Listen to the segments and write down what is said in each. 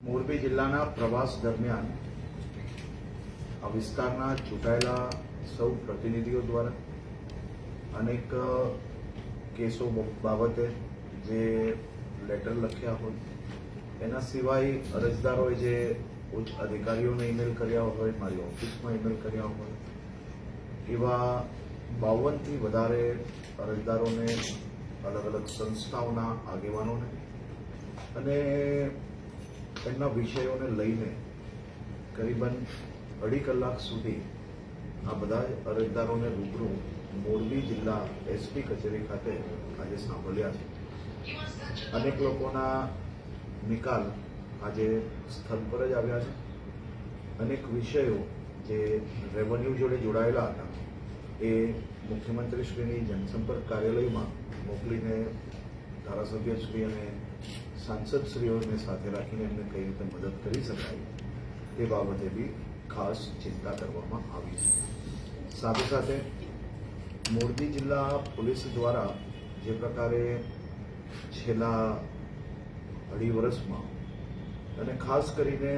મોરબી જિલ્લાના પ્રવાસ દરમિયાન આ વિસ્તારના ચૂંટાયેલા સૌ પ્રતિનિધિઓ દ્વારા અનેક કેસો બાબતે જે લેટર લખ્યા હોય, એના સિવાય અરજદારોએ જે ઉચ્ચ અધિકારીઓને ઈમેલ કર્યા હોય, મારી ઓફિસમાં ઈમેલ કર્યા હોય, એવા બાવનથી વધારે અરજદારોને અલગ અલગ સંસ્થાઓના આગેવાનોને અને એમના વિષયોને લઈને કરીબન અઢી કલાક સુધી આ બધા અરજદારોને રૂબરૂ મોરબી જિલ્લા એસપી કચેરી ખાતે આજે સાંભળ્યા છે. અનેક લોકોના નિકાલ આજે સ્થળ પર જ આવ્યા છે. અનેક વિષયો જે રેવન્યુ જોડે જોડાયેલા હતા એ મુખ્યમંત્રીશ્રીની જનસંપર્ક કાર્યાલયમાં મોકલીને ધારાસભ્યશ્રી અને સાંસદશ્રીઓને સાથે રાખીને એમને કઈ રીતે મદદ કરી શકાય તે બાબતે બી ખાસ ચિંતા કરવામાં આવી છે. સાથે સાથે મોરબી જિલ્લા પોલીસ દ્વારા જે પ્રકારે છેલ્લા અઢી વર્ષમાં અને ખાસ કરીને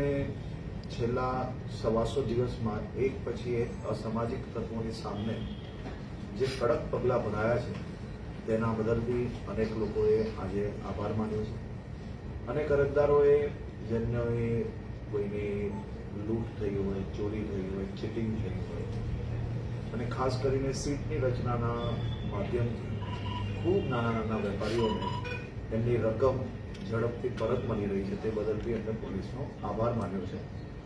છેલ્લા સવાસો દિવસમાં એક પછી એક અસામાજિક તત્વોની સામે જે કડક પગલાં ભરાયા છે, તેના બદલ બી અનેક લોકોએ આજે આભાર માન્યો છે. અનેક કરજદારોએ જેમને કોઈની લૂંટ થઈ હોય, ચોરી થઈ હોય, ચીટિંગ થઈ હોય, અને ખાસ કરીને સીટની રચનાના માધ્યમથી ખૂબ નાના નાના વેપારીઓને એમની રકમ ઝડપથી પરત મળી રહી છે, તે બદલ બી એમને પોલીસનો આભાર માન્યો છે.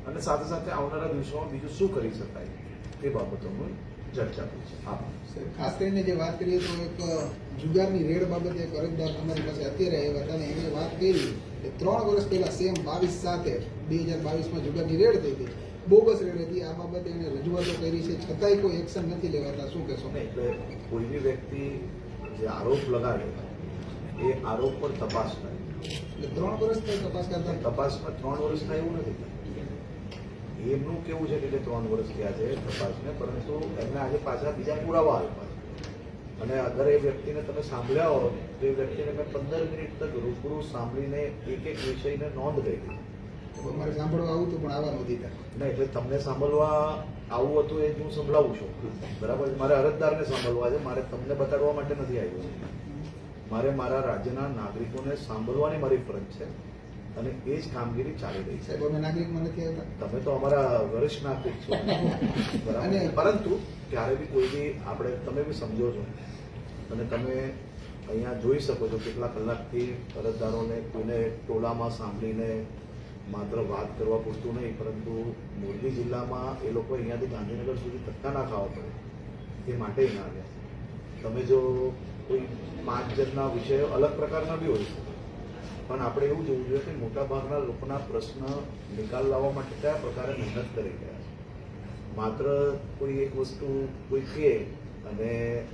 અને સાથે સાથે આવનારા દિવસોમાં બીજું શું કરી શકાય તે બાબતોનું ચર્ચા કરી છે. આભાર સર, ખાસ કરીને જે વાત કરીએ તો એક જુગારની રેડ બાબતે એક અરજદાર તમારી પાસે અત્યારે આવ્યા હતા અને એમણે વાત કરી કે ત્રણ વર્ષ પહેલા સેમ બાવીસ સાથે બે હજાર બાવીસમાં જુગારની રેડ થઈ હતી બોગસ રેડ હતી. આ બાબતે એણે રજૂઆતો કરી છે. છતાંય કોઈ એક્શન નથી લેવાતા. શું કહેશો? એટલે કોઈ બી વ્યક્તિ જે આરોપ લગાડે એ આરોપ પર તપાસ થાય એટલે ત્રણ વર્ષથી તપાસ કરતા તપાસમાં ત્રણ વર્ષ થાય એવું નથી. એમનું કેવું છે કે ત્રણ વર્ષ થયા છે તપાસને પરંતુ એમને આજે પાછા બીજા પુરાવા આપ્યા છે. અને અગર એ વ્યક્તિને તમે સાંભળ્યા હો તો એ વ્યક્તિને મેં પંદર મિનિટ તક રૂબરૂ સાંભળીને એક એક વિષયને નોંધ કરી. મારે સાંભળવા આવું તો પણ આવવા નથી દીધા ના એટલે તમને સાંભળવા આવું હતું એ હું સંભળાવું છું. બરાબર મારે અરજદારને સાંભળવા છે. મારે તમને બતાડવા માટે નથી આવ્યું. મારે મારા રાજ્યના નાગરિકોને સાંભળવાની મારી ફરજ છે. અને એ જ કામગીરી ચાલી રહી છે. સાહેબ અમે મને આવતા તમે તો અમારા વરિષ્ઠ નાગરિક છો. અને- પરંતુ ક્યારે બી કોઈ બી આપણે તમે બી સમજો છો અને તમે અહીંયા જોઈ શકો છો કેટલા કલાકથી અરજદારોને કોઈને ટોળામાં સાંભળીને માત્ર વાત કરવા પૂરતું નહીં પરંતુ મોરબી જિલ્લામાં એ લોકો અહીંયાથી ગાંધીનગર સુધી ધક્કા ના ખાવા પડે. એ માટે અહીંયા આવ્યા તમે જો કોઈ પાંચ જણના વિષયો અલગ પ્રકારના બી હોય શકે. પણ આપણે એવું જોવું જોઈએ કે મોટા ભાગના લોકોના પ્રશ્ન નિકાલ લાવવા માટે કયા પ્રકારે મહેનત કરી રહ્યા છે? માત્ર કોઈ એક વસ્તુ કોઈ કહે અને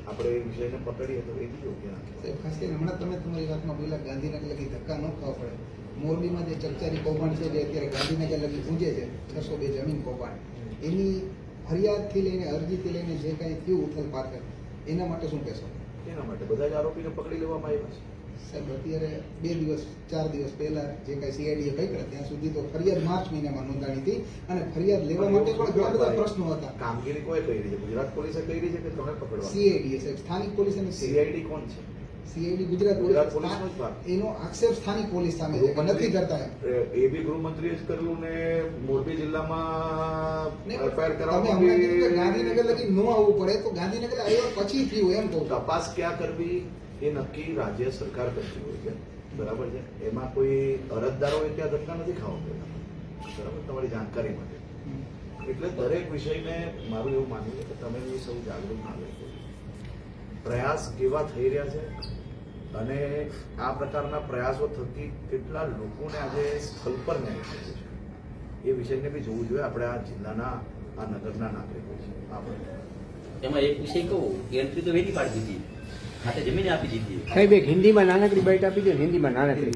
આપણે એ વિષયને પકડીએ તો એ બી યોગ્ય નથી. ખાસ કરીને હમણાં તમે તમારી વાતમાં બોલ્યા ગાંધીનગર લગી ધક્કા ન ખાવા પડે. મોરબીમાં જે ચકચારી કૌભાંડ છે જે અત્યારે ગાંધીનગર લગી ગુંજે છે છસો બે જમીન કૌભાંડ. એની ફરિયાદથી લઈને અરજીથી લઈને જે કાંઈ થયું ઉથલ પાથલ એના માટે શું કહેશો? એના માટે બધા જ આરોપીને પકડી લેવામાં આવ્યા છે. સાહેબ અત્યારે બે દિવસ ચાર દિવસ પહેલા જે કાંઈ સીઆઈડીએ પકડ્યા ત્યાં સુધી તો ફરિયાદ માર્ચ મહિનામાં નોંધાણી હતી અને ફરિયાદ લેવા માટે પણ ઘણા બધા પ્રશ્નો હતા. કામગીરી કોઈ કરી છે? ગુજરાત પોલીસે કરી છે કે તમે પકડવા? સીઆઈડીએ સાહેબ સ્થાનિક પોલીસ અને સીઆઈડી કોણ છે? CID Gujarat police. એનો આક્ષેપ સ્થાનિક પોલીસ સામે છે નથી કરતા એ બી ગૃહમંત્રીએ જ કરેલું ને મોરબી જિલ્લામાં એફઆઈઆર તમે કરવામાં હમણાં કીધું કે બી- ગાંધીનગર લગી નો આવવું પડે તો ગાંધીનગર આવ્યો પછી થયું એમ કહું. તપાસ ક્યાં કરવી એ નક્કી રાજ્ય સરકાર કરતી હોય છે. બરાબર છે? એમાં કોઈ અરજદારોએ ત્યાં ધક્કા નથી ખાવા પડતા બરાબર? તમારી જાણકારી માટે. એટલે દરેક વિષયને મારું એવું માનવું છે કે તમે સૌ જાગૃત નાગરિકો. પ્રયાસ કેવા થઈ રહ્યા છે? અને આ પ્રકારના પ્રયાસો થકી કેટલા લોકોને આજે સ્થળ પર ન્યાય થયો છે. એ વિષયને બી જોવું જોઈએ. આપણે આ જિલ્લાના આ નગરના નાગરિકો છે. આપણે એમાં એક વિષય કહું એન્ટ્રી તો વેલી પાડી દીધી. ખાતે જમીન આપી દીધી. સાહેબ એક હિન્દીમાં નાનકડી બાઈટ આપી દો હિન્દીમાં નાનકડી.